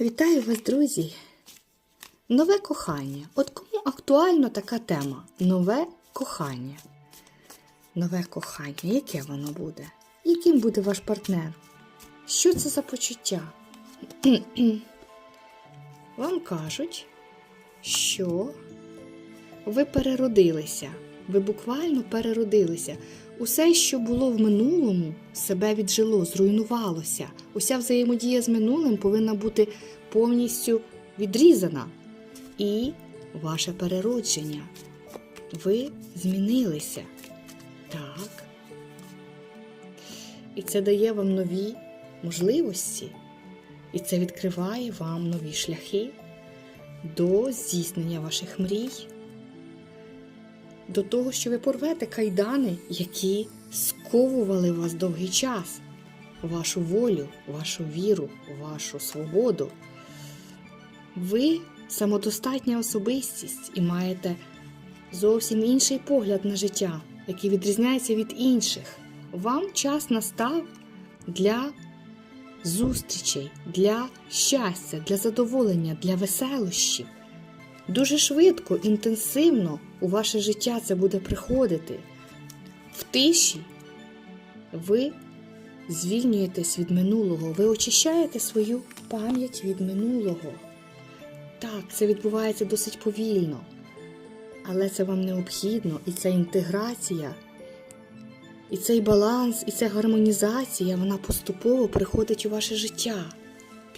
Вітаю вас, друзі! Нове кохання. От кому актуальна така тема? Нове кохання. Нове кохання. Яке воно буде? Яким буде ваш партнер? Що це за почуття? Вам кажуть, що ви переродилися. Ви буквально переродилися. Усе, що було в минулому, себе віджило, зруйнувалося. Уся взаємодія з минулим повинна бути повністю відрізана. І ваше переродження. Ви змінилися. Так. І це дає вам нові можливості. І це відкриває вам нові шляхи до здійснення ваших мрій до того, що ви порвете кайдани, які сковували вас довгий час, вашу волю, вашу віру, вашу свободу. Ви самодостатня особистість і маєте зовсім інший погляд на життя, який відрізняється від інших. Вам час настав для зустрічей, для щастя, для задоволення, для веселощів. Дуже швидко, інтенсивно у ваше життя це буде приходити. В тиші ви звільнюєтесь від минулого, ви очищаєте свою пам'ять від минулого. Так, це відбувається досить повільно, але це вам необхідно, і ця інтеграція, і цей баланс, і ця гармонізація, вона поступово приходить у ваше життя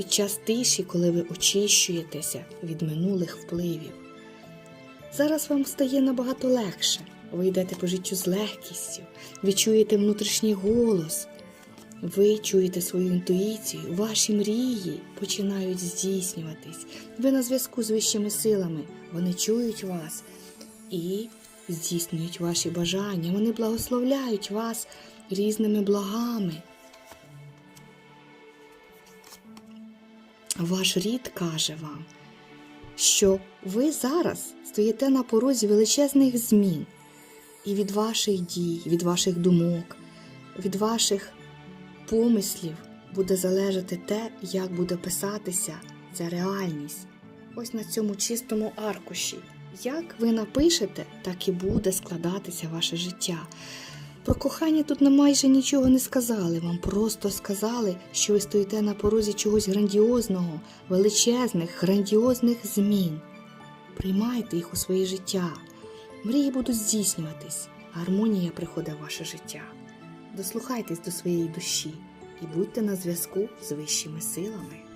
під час тиші, коли ви очищуєтеся від минулих впливів. Зараз вам стає набагато легше. Ви йдете по життю з легкістю, ви чуєте внутрішній голос, ви чуєте свою інтуїцію, ваші мрії починають здійснюватись. Ви на зв'язку з вищими силами, вони чують вас і здійснюють ваші бажання. Вони благословляють вас різними благами. Ваш рід каже вам, що ви зараз стоїте на порозі величезних змін, і від ваших дій, від ваших думок, від ваших помислів буде залежати те, як буде писатися ця реальність. Ось на цьому чистому аркуші. Як ви напишете, так і буде складатися ваше життя. Про кохання тут нам майже нічого не сказали. Вам просто сказали, що ви стоїте на порозі чогось грандіозного, величезних, грандіозних змін. Приймайте їх у своє життя. Мрії будуть здійснюватись, гармонія приходить в ваше життя. Дослухайтесь до своєї душі і будьте на зв'язку з вищими силами.